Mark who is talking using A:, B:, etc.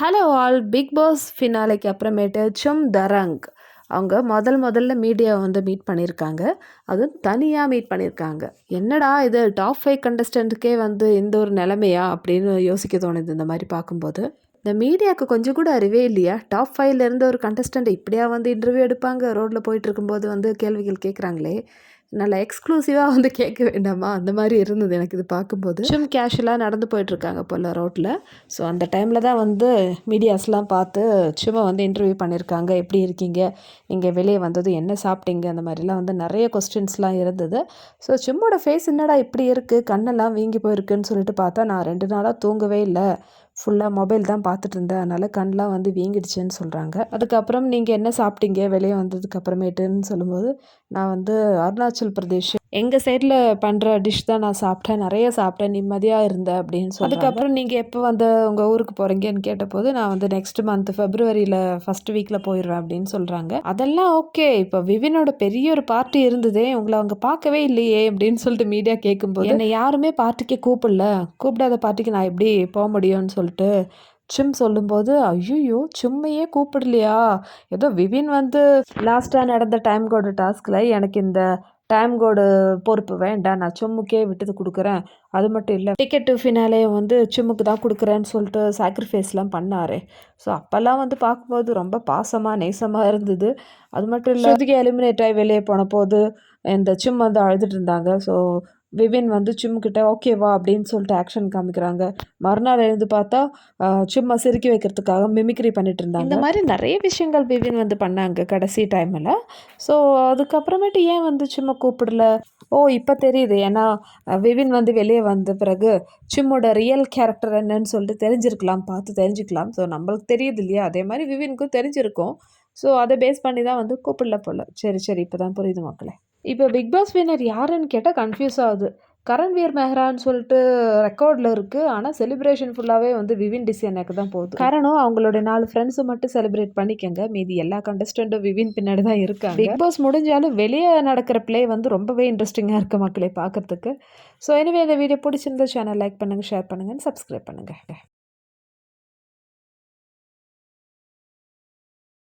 A: Hello all Bigg Boss ஃபினாலைக்கு அப்புறமேட்டு சும் தரங் அவங்க முதல் முதல்ல மீடியாவை வந்து மீட் பண்ணியிருக்காங்க. அதுவும் தனியாக மீட் பண்ணியிருக்காங்க. என்னடா இது டாப் ஃபைவ் கண்டஸ்டண்ட்டுக்கே வந்து இந்த ஒரு நிலமையா அப்படின்னு யோசிக்க தோணுது இந்த மாதிரி பார்க்கும்போது. இந்த மீடியாவுக்கு கொஞ்சம் கூட அறிவே இல்லையா? டாப் ஃபைவ்லேருந்து ஒரு கண்டஸ்டண்ட் இப்படியா வந்து இன்டர்வியூ எடுப்பாங்க? ரோட்டில் போயிட்டு இருக்கும்போது வந்து கேள்விகள் கேட்குறாங்களே நல்லா எக்ஸ்க்ளூசிவாக வந்து கேட்க வேண்டாமா? அந்த மாதிரி இருந்தது எனக்கு இது பார்க்கும்போது. சும் கேஷுவலாக நடந்து போயிட்டுருக்காங்க போல் ரோட்டில் ஸோ அந்த டைமில் தான் வந்து மீடியாஸ்லாம் பார்த்து சும்மா வந்து இன்டர்வியூ பண்ணியிருக்காங்க. எப்படி இருக்கீங்க? நீங்கள் வெளியே வந்தது என்ன சாப்பிட்டீங்க? அந்த மாதிரிலாம் வந்து நிறைய கொஸ்டின்ஸ்லாம் இருந்தது. ஸோ சும்மோட ஃபேஸ் என்னடா இப்படி இருக்குது கண்ணெல்லாம் வீங்கி போயிருக்குன்னு சொல்லிட்டு பார்த்தா நான் ரெண்டு நாளாக தூங்கவே இல்லை. ஃபுல்லாக மொபைல் தான் பார்த்துட்டு இருந்தேன். அதனால் கண்ணெலாம் வந்து வீங்கிடுச்சுன்னு சொல்கிறாங்க அதுக்கப்புறம் நீங்கள் என்ன சாப்பிட்டீங்க? வெளியே வந்ததுக்கு அப்புறமேட்டுன்னு சொல்லும்போது நான் வந்து அருணாச்சல் பிரதேஷ் எங்கள் சைடில் பண்ணுற டிஷ் தான் நான் சாப்பிட்டேன். நிறைய சாப்பிட்டேன். நிம்மதியாக இருந்தேன் அப்படின்னு சொல்லி அதுக்கப்புறம் நீங்கள் எப்போ வந்து உங்கள் ஊருக்கு போகிறீங்கன்னு கேட்டபோது நான் வந்து நெக்ஸ்ட் மந்த் ஃபெப்ரவரியில் ஃபஸ்ட் வீக்கில் போயிடுவேன் அப்படின்னு சொல்கிறாங்க அதெல்லாம் ஓகே இப்போ விவினோட பெரிய ஒரு பார்ட்டி இருந்ததே உங்களை அவங்க பார்க்கவே இல்லையே அப்படின்னு சொல்லிட்டு மீடியா கேட்கும்போது என்னை யாருமே பார்ட்டிக்கே கூப்பிடல. கூப்பிடாத பார்ட்டிக்கு நான் எப்படி போக முடியும்னு சொல்லிட்டு சிம் சொல்லும்போது ஐயோ சும்மையே கூப்பிடலையா? ஏதோ விவின் வந்து லாஸ்ட்டாக நடந்த டைம் கோடு டாஸ்கில் எனக்கு இந்த டைம் கோடு பொறுப்பு வேண்டாம். நான் சும்முக்கே விட்டது கொடுக்குறேன். அது மட்டும் இல்லை டிக்கெட்டு ஃபினாலே வந்து சும்முக்கு தான் கொடுக்குறேன்னு சொல்லிட்டு சாக்ரிஃபைஸ்லாம் பண்ணார். ஸோ அப்போல்லாம் வந்து பார்க்கும்போது ரொம்ப பாசமாக நேசமாக இருந்தது. அது மட்டும் இல்லை அதுக்கு எலிமினேட் ஆகி வெளியே போன போது இந்த சும் வந்து அழுதுட்டு இருந்தாங்க. ஸோ விவின் வந்து கிட்ட ஓகேவா அப்படின்னு சொல்லிட்டு ஆக்ஷன் காமிக்கிறாங்க. மறுநாள் எழுந்து பார்த்தா சும்மா சிரிக்கி வைக்கிறதுக்காக மிமிக்ரி பண்ணிட்டு இருந்தாங்க. இந்த மாதிரி நிறைய விஷயங்கள் விவின் வந்து பண்ணாங்க கடைசி டைமில் ஸோ அதுக்கப்புறமேட்டு ஏன் வந்து சும்மா கூப்பிடல? ஓ இப்போ தெரியுது. ஏன்னா விவின் வந்து வெளியே வந்த பிறகு சிம்மோட ரியல் கேரக்டர் என்னன்னு சொல்லிட்டு தெரிஞ்சிருக்கலாம் பார்த்து தெரிஞ்சுக்கலாம். ஸோ நம்மளுக்கு தெரியுது இல்லையா? அதே மாதிரி விவினுக்கும் தெரிஞ்சிருக்கும். ஸோ அதை பேஸ் பண்ணி தான் வந்து கூப்பிடல போல. சரி சரி. இப்போ தான் புரியுது மக்களே. இப்போ பிக் பாஸ் வின்னர் யாருன்னு கேட்டால் கன்ஃபியூஸ் ஆகுது. கரண்வீர் மெஹ்ரான்னு சொல்லிட்டு ரெக்கார்டில் இருக்குது ஆனால் செலிப்ரேஷன் ஃபுல்லாகவே வந்து விவின் டிசைனுக்கு தான் போகுது. காரணம் அவங்களுடைய நாலு ஃப்ரெண்ட்ஸை மட்டும் செலிப்ரேட் பண்ணிக்கங்க. மீதி எல்லா கண்டஸ்டண்ட்டும் விவின் பின்னாடி தான் இருக்காங்க. பிக் பாஸ் முடிஞ்சாலும் வெளியே நடக்கிற ப்ளே வந்து ரொம்பவே இன்ட்ரெஸ்டிங்காக இருக்குது மக்களை பார்க்குறதுக்கு. ஸோ எனவே இந்த வீடியோ பிடிச்சிருந்த சேனல் லைக் பண்ணுங்கள் ஷேர் பண்ணுங்கள் சப்ஸ்கிரைப் பண்ணுங்கள்